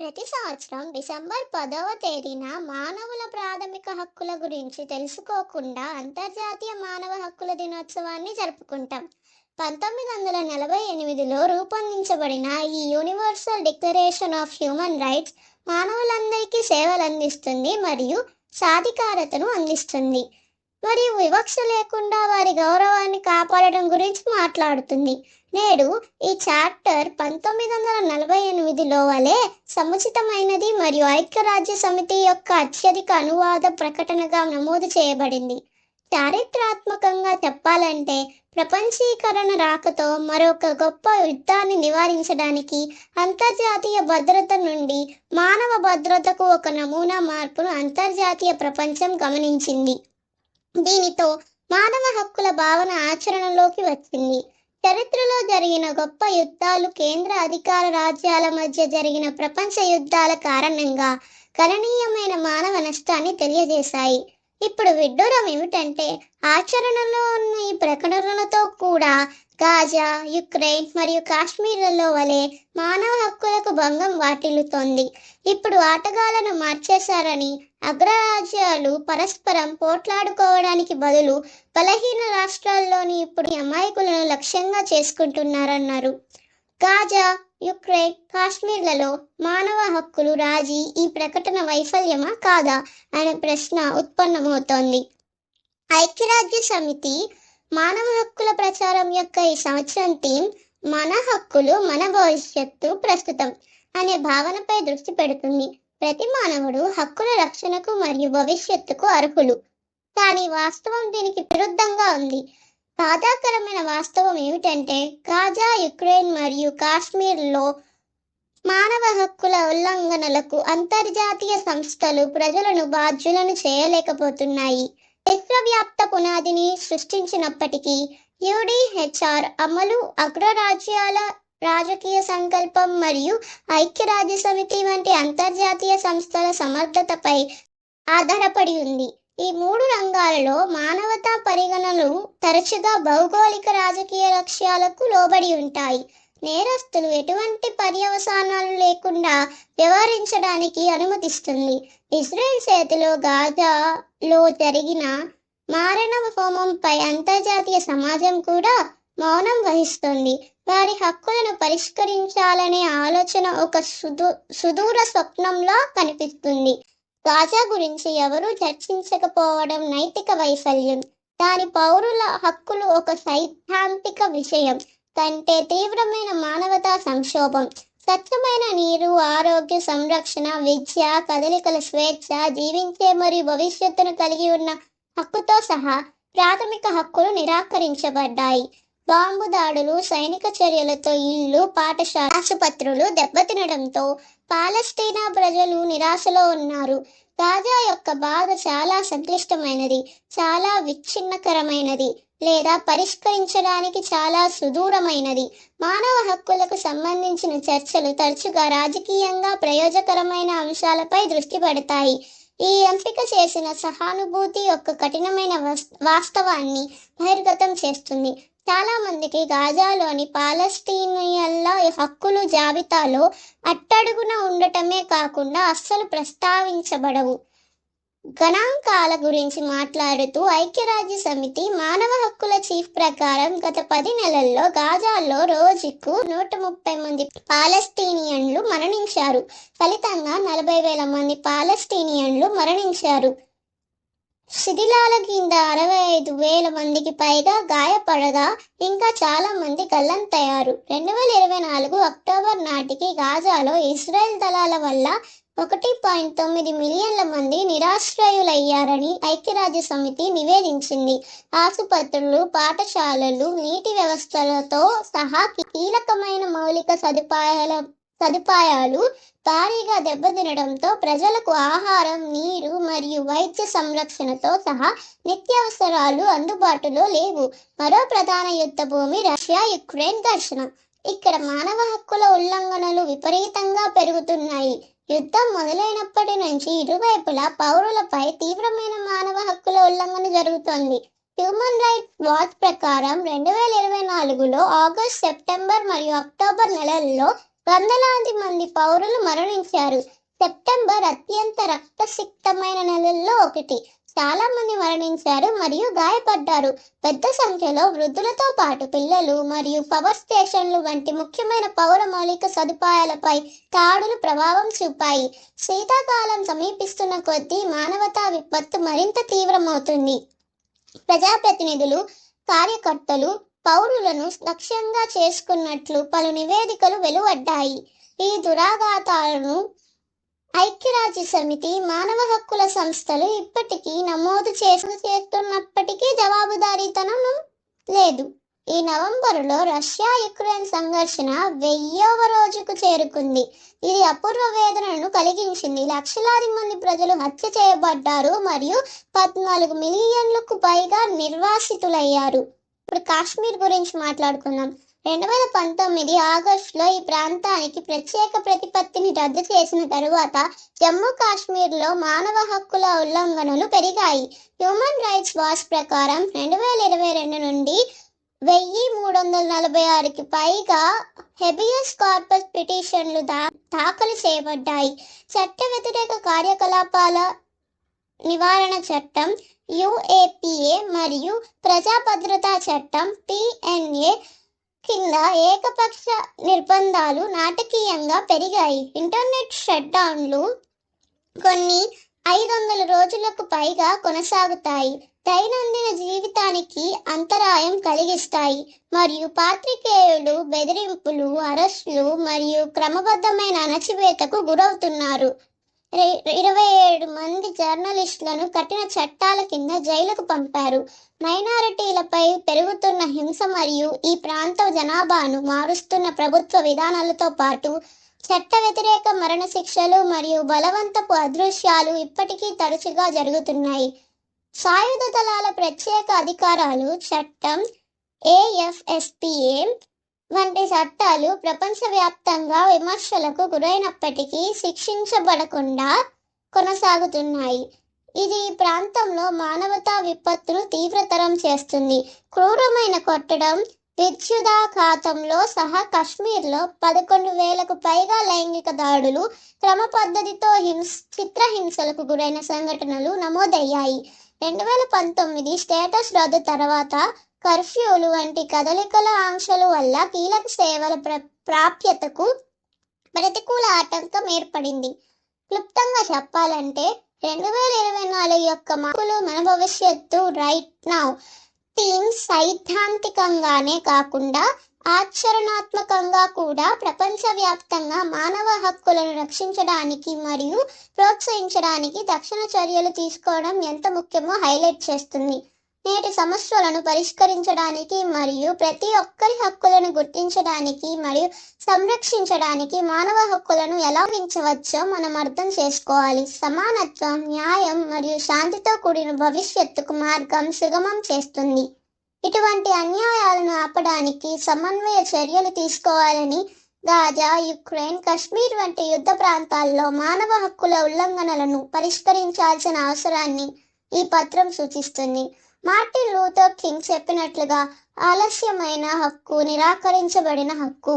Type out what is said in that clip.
ప్రతి సంవత్సరం డిసెంబర్ పదవ తేదీన మానవుల ప్రాథమిక హక్కుల గురించి తెలుసుకోకుండా అంతర్జాతీయ మానవ హక్కుల దినోత్సవాన్ని జరుపుకుంటాం. పంతొమ్మిది వందల నలభై ఎనిమిదిలో రూపొందించబడిన ఈ Universal Declaration of Human Rights మానవులందరికీ సేవలు అందిస్తుంది మరియు సాధికారతను అందిస్తుంది. మరియు వివక్ష లేకుండా వారి గౌరవాన్ని కాపాడడం గురించి మాట్లాడుతుంది. నేడు ఈ చాప్టర్ పంతొమ్మిది వందల నలభై ఎనిమిదిలో వలె సముచితమైనది మరియు ఐక్యరాజ్య సమితి యొక్క అత్యధిక అనువాద ప్రకటనగా నమోదు చేయబడింది. చారిత్రాత్మకంగా చెప్పాలంటే ప్రపంచీకరణ రాకతో మరొక గొప్ప యుద్ధాన్ని నివారించడానికి అంతర్జాతీయ భద్రత నుండి మానవ భద్రతకు ఒక నమూనా మార్పును అంతర్జాతీయ ప్రపంచం గమనించింది. దీనితో మానవ హక్కుల భావన ఆచరణలోకి వచ్చింది. చరిత్రలో జరిగిన గొప్ప యుద్ధాలు కేంద్ర అధికార రాజ్యాల మధ్య జరిగిన ప్రపంచ యుద్ధాల కారణంగా గణనీయమైన మానవ నష్టాన్ని తెలియజేశాయి. ఇప్పుడు విడ్డూరం ఏమిటంటే ఆచరణలో ఉన్న ఈ ప్రకటనలతో కూడా గాజా యుక్రెయిన్ మరియు కాశ్మీర్లలో వలె మానవ హక్కులకు భంగం వాటిల్లుతోంది. ఇప్పుడు ఆటగాళ్ళను మార్చేశారని అగ్రరాజ్యాలు పరస్పరం పోట్లాడుకోవడానికి బదులు బలహీన రాష్ట్రాల్లోని ఇప్పుడు అమాయకులను లక్ష్యంగా చేసుకుంటున్నారన్నారు. గాజా యుక్రెయిన్ కాశ్మీర్లలో మానవ హక్కులు రాజీ ఈ ప్రకటన వైఫల్యమా కాదా అనే ప్రశ్న ఉత్పన్నమవుతోంది. ఐక్యరాజ్య సమితి మానవ హక్కుల ప్రచారం యొక్క ఈ సంవత్సరం థీమ్ మన హక్కులు మన భవిష్యత్తు ప్రస్తుతం అనే భావనపై దృష్టి పెడుతుంది. ప్రతి మానవుడు హక్కుల రక్షణకు మరియు భవిష్యత్తుకు అర్హులు. కానీ వాస్తవం దీనికి విరుద్ధంగా ఉంది. బాధాకరమైన వాస్తవం ఏమిటంటే గాజా యుక్రెయిన్ మరియు కాశ్మీర్లో మానవ హక్కుల ఉల్లంఘనలకు అంతర్జాతీయ సంస్థలు ప్రజలను బాధ్యులను చేయలేకపోతున్నాయి. విశ్వవ్యాప్త పునాదిని సృష్టించినప్పటికీ యుడిహెచ్ఆర్ అమలు అగ్రరాజ్యాల రాజకీయ సంకల్పం మరియు ఐక్యరాజ్య సమితి వంటి అంతర్జాతీయ సంస్థల సమర్థతపై ఆధారపడి ఉంది. ఈ మూడు రంగాలలో మానవతా పరిగణనలు తరచుగా భౌగోళిక రాజకీయ లక్ష్యాలకు లోబడి ఉంటాయి. నేరస్తులు ఎటువంటి పర్యవసానాలు లేకుండా వ్యవహరించడానికి అనుమతిస్తుంది. ఇజ్రాయెల్ చేతిలో గాజాలో జరిగిన మారణ హోమంపై అంతర్జాతీయ సమాజం కూడా మౌనం వహిస్తుంది. వారి హక్కులను పరిష్కరించాలనే ఆలోచన ఒక సుదూ సుదూర స్వప్నంలా కనిపిస్తుంది. గాజా గురించి ఎవరూ చర్చించకపోవడం నైతిక వైఫల్యం. దాని పౌరుల హక్కులు ఒక సైద్ధాంతిక విషయం. కంటే తీవ్రమైన మానవతా సంక్షోభం. స్వచ్ఛమైన నీరు ఆరోగ్య సంరక్షణ విద్య కదలికల స్వేచ్ఛ జీవించే మరియు భవిష్యత్తును కలిగి ఉన్న హక్కుతో సహా ప్రాథమిక హక్కులు నిరాకరించబడ్డాయి. బాంబు దాడులు సైనిక చర్యలతో ఇళ్ళు పాఠశాల ఆసుపత్రులు దెబ్బతినడంతో పాలస్తీనా ప్రజలు నిరాశలో ఉన్నారు. గాజా యొక్క బాధ చాలా సంక్లిష్టమైనది చాలా విచ్ఛిన్నకరమైనది లేదా పరిష్కరించడానికి చాలా సుదూరమైనది. మానవ హక్కులకు సంబంధించిన చర్చలు తరచుగా రాజకీయంగా ప్రయోజకరమైన అంశాలపై దృష్టి పెడతాయి. ఈ ఎంపిక చేసిన సహానుభూతి యొక్క కఠినమైన వాస్తవాన్ని బహిర్గతం చేస్తుంది. చాలా మందికి గాజాలోని పాలస్తీనియన్ల హక్కులు జాబితాలో అట్టడుగున ఉండటమే కాకుండా అస్సలు ప్రస్తావించబడవు. గణాంకాల గురించి మాట్లాడుతూ ఐక్యరాజ్య సమితి మానవ హక్కుల చీఫ్ ప్రకారం గత పది నెలల్లో గాజాలో రోజుకు నూట ముప్పై మంది పాలస్తీనియన్లు మరణించారు. ఫలితంగా నలభై వేల మంది పాలస్తీనియన్లు మరణించారు. శిథిలాల కింద అరవై ఐదు వేల మందికి పైగా గాయపడగా ఇంకా చాలా మంది గల్లంతయ్యారు. రెండు వేల ఇరవై నాలుగు అక్టోబర్ నాటికి గాజాలో ఇస్రాయెల్ దళాల వల్ల ఒకటి పాయింట్ తొమ్మిది మిలియన్ల మంది నిరాశ్రయులయ్యారని ఐక్యరాజ్య సమితి నివేదించింది. ఆసుపత్రులు పాఠశాలలు నీటి వ్యవస్థలతో సహా కీలకమైన మౌలిక సదుపాయాల సదుపాయాలు భారీగా దెబ్బతినడంతో ప్రజలకు ఆహారం నీరు మరియు వైద్య సంరక్షణతో సహా నిత్యావసరాలు అందుబాటులో లేవు. మరో ప్రధాన యుద్ధ భూమి రష్యా యుక్రెయిన్ ఘర్షణ. ఇక్కడ మానవ హక్కుల ఉల్లంఘనలు విపరీతంగా పెరుగుతున్నాయి. యుద్ధం మొదలైనప్పటి నుంచి ఇరువైపులా పౌరులపై తీవ్రమైన మానవ హక్కుల ఉల్లంఘన జరుగుతోంది. హ్యూమన్ రైట్స్ వాచ్ ప్రకారం రెండు వేల ఇరవై నాలుగులో ఆగస్ట్ సెప్టెంబర్ మరియు అక్టోబర్ నెలల్లో వందలాది మంది పౌరులు మరణించారు. సెప్టెంబర్ అత్యంత రక్తసిక్తమైన నెలల్లో ఒకటి. చాలా మంది మరణించారు మరియు గాయపడ్డారు. పెద్ద సంఖ్యలో వృద్ధులతో పాటు పిల్లలు మరియు పవర్ స్టేషన్లు వంటి ముఖ్యమైన పౌర మౌలిక సదుపాయాలపై దాడులు ప్రభావం చూపాయి. శీతాకాలం సమీపిస్తున్న కొద్దీ మానవతా విపత్తు మరింత తీవ్రమవుతుంది. ప్రజాప్రతినిధులు కార్యకర్తలు పౌరులను లక్ష్యంగా చేసుకున్నట్లు పలు నివేదికలు వెలువడ్డాయి. ఈ దురాఘాతాలను ఐక్యరాజ్య సమితి మానవ హక్కుల సంస్థలు ఇప్పటికీ నమోదు చేసి చేస్తున్నప్పటికీ జవాబుదారీతనం లేదు. ఈ నవంబరులో రష్యా యుక్రెయిన్ సంఘర్షణ వెయ్యవ రోజుకు చేరుకుంది. ఇది అపూర్వ వేదనను కలిగించింది. లక్షలాది మంది ప్రజలు హత్య చేయబడ్డారు మరియు పద్నాలుగు మిలియన్లకు పైగా నిర్వాసితులయ్యారు. ఇప్పుడు కాశ్మీర్ గురించి మాట్లాడుకుందాం. రెండు వేల పంతొమ్మిది ఆగస్టులో ఈ ప్రాంతానికి ప్రత్యేక ప్రతిపత్తిని రద్దు చేసిన తరువాత జమ్మూ కాశ్మీర్లో మానవ హక్కుల ఉల్లంఘనలు పెరిగాయి. హ్యూమన్ రైట్స్ వాచ్ ప్రకారం రెండు వేల ఇరవై రెండు నుండి వెయ్యి మూడు వందల నలభై ఆరుకి పైగా హెబియస్ కార్పస్ పిటిషన్లు దా దాఖలు చేయబడ్డాయి. చట్ట వ్యతిరేక కార్యకలాపాల నివారణ చట్టం యుఏపిఏ మరియు ప్రజా భద్రతా చట్టం పిఎన్ఏ కింద ఏకపక్ష నిర్బంధాలు నాటకీయంగా పెరిగాయి. ఇంటర్నెట్ షట్డౌన్లు కొన్ని ఐదు వందల రోజులకు పైగా కొనసాగుతాయి. దైనందిన జీవితానికి అంతరాయం కలిగిస్తాయి. మరియు పాత్రికేయులు బెదిరింపులు అరెస్టులు మరియు క్రమబద్ధమైన అణచివేతకు గురవుతున్నారు. ఇరవై ఏడు మంది జర్నలిస్టులను కఠిన చట్టాల కింద జైలుకు పంపారు. మైనారిటీలపై పెరుగుతున్న హింస మరియు ఈ ప్రాంత జనాభాను మారుస్తున్న ప్రభుత్వ విధానాలతో పాటు చట్ట వ్యతిరేక మరణ శిక్షలు మరియు బలవంతపు అదృశ్యాలు ఇప్పటికీ తరచుగా జరుగుతున్నాయి. సాయుధ దళాల ప్రత్యేక అధికారాలు చట్టం ఏఎఫ్ఎస్పిఏ వంటి చట్టాలు ప్రపంచవ్యాప్తంగా విమర్శలకు గురైనప్పటికీ శిక్షించబడకుండా కొనసాగుతున్నాయి. ఇది ఈ ప్రాంతంలో మానవతా విపత్తును తీవ్రతరం చేస్తుంది. క్రూరమైన కొట్టడం విద్యుదాఘాతంలో సహా కశ్మీర్లో పదకొండు వేలకు పైగా లైంగిక దాడులు క్రమ పద్ధతితో హింస చిత్రహింసలకు గురైన సంఘటనలు నమోదయ్యాయి. రెండు వేల పంతొమ్మిది స్టేటస్ రద్దు తర్వాత కర్ఫ్యూలు వంటి కదలికల ఆంక్షల వల్ల కీలక సేవల ప్ర ప్రాప్యతకు ప్రతికూల ఆటంకం ఏర్పడింది. క్లుప్తంగా చెప్పాలంటే రెండు వేల ఇరవై నాలుగు యొక్క మార్పులు మన భవిష్యత్తు రైట్ నౌ థీమ్ సైద్ధాంతికంగానే కాకుండా ఆచరణాత్మకంగా కూడా ప్రపంచవ్యాప్తంగా మానవ హక్కులను రక్షించడానికి మరియు ప్రోత్సహించడానికి తక్షణ చర్యలు తీసుకోవడం ఎంత ముఖ్యమో హైలైట్ చేస్తుంది. నేటి సమస్యలను పరిష్కరించడానికి మరియు ప్రతి ఒక్కరి హక్కులను గుర్తించడానికి మరియు సంరక్షించడానికి మానవ హక్కులను ఎలా ఉంచవచ్చో మనం అర్థం చేసుకోవాలి. సమానత్వం న్యాయం మరియు శాంతితో కూడిన భవిష్యత్తుకు మార్గం సుగమం చేస్తుంది. ఇటువంటి అన్యాయాలను ఆపడానికి సమన్వయ చర్యలు తీసుకోవాలని గాజా యుక్రెయిన్ కశ్మీర్ వంటి యుద్ధ ప్రాంతాల్లో మానవ హక్కుల ఉల్లంఘనలను పరిష్కరించాల్సిన అవసరాన్ని ఈ పత్రం సూచిస్తుంది. మార్టిన్ లూథర్ కింగ్ చెప్పినట్లుగా ఆలస్యమైన హక్కు నిరాకరించబడిన హక్కు.